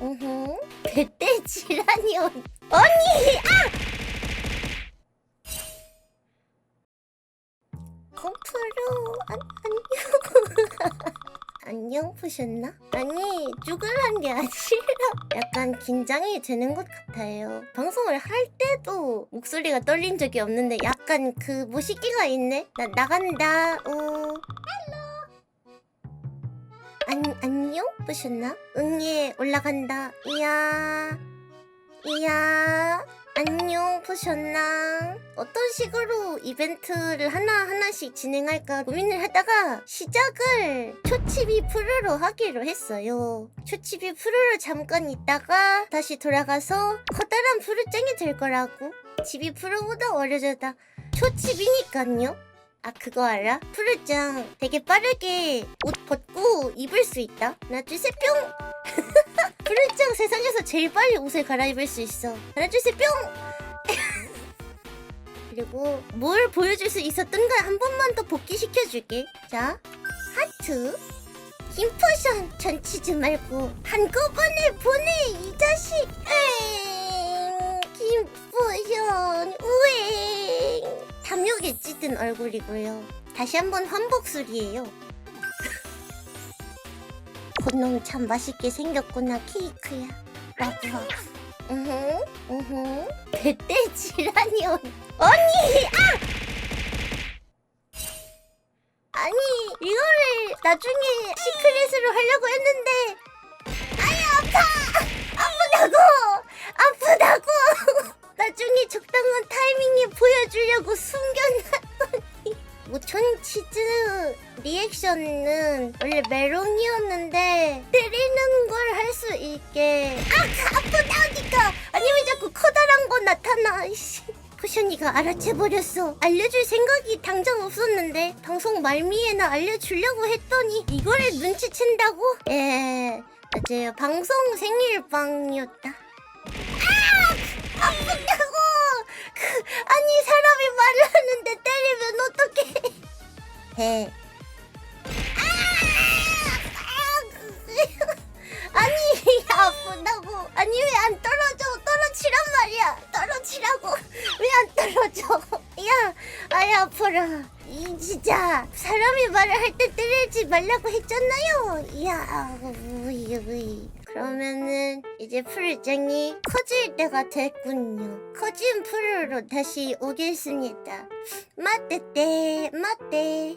으흠. 그때 지란이 온. 언니! 아! 커플로 안, 안녕. 안녕 보셨나? 아니 죽으란 게 아니라 약간 긴장이 되는 것 같아요. 방송을 할 때도 목소리가 떨린 적이 없는데 약간 그 모시기가 있네. 나 나간다. 어. 안 안녕 보셨나? 응애 올라간다. 이야 이야 안녕 보셨나? 어떤 식으로 이벤트를 하나 하나씩 진행할까 고민을 하다가 시작을 초치비 프로로 하기로 했어요. 초치비 프로로 잠깐 있다가 다시 돌아가서 커다란 프로짱이 될 거라고. 집이 프로보다 어려져다. 초치비니깐요. 아 그거 알아? 프로짱 되게 빠르게 옷 벗고 입을 수 있다. 하나 둘셋 뿅. 프로짱 세상에서 제일 빨리 옷을 갈아입을 수 있어. 하나 둘셋 뿅. 그리고 뭘 보여줄 수 있었던가 한 번만 더 복귀시켜줄게. 자, 하트. 힘 포션 전치지 말고 한꺼번에 보내 이 자식. 엥, 탐욕에 찌든 얼굴이고요. 다시 한번 환복술이에요. 그놈 참 맛있게 생겼구나 케이크야. 그때 지란이 온. 언니! 아! 아니, 이거를 나중에 시크릿으로 하려고 했는데, 아니, 아파! 보여주려고 숨겨놨더니. 모천 치즈 리액션은 원래 메롱이었는데, 때리는 걸 할 수 있게. 아, 아프다니까! 아니, 왜 자꾸 커다란 거 나타나, 이씨. 쿠션이가 알아채버렸어. 알려줄 생각이 당장 없었는데 방송 말미에나 알려주려고 했더니 이거를 눈치챈다고? 예, 맞아요. 방송 생일빵이었다. 아! 아프다 해. 아! 아니 아프다고. 아니 왜 안 떨어져? 떨어지란 말이야. 떨어지라고. 왜 안 떨어져? 야, 아이 아파라. 이 진짜 사람이 말을 할 때 때리지 말라고 했잖아요. 이야, 우이 우이. 그러면은 이제 풀장이 커질 때가 됐군요. 커진 풀로 다시 오겠습니다. 맞대 때, 맞대.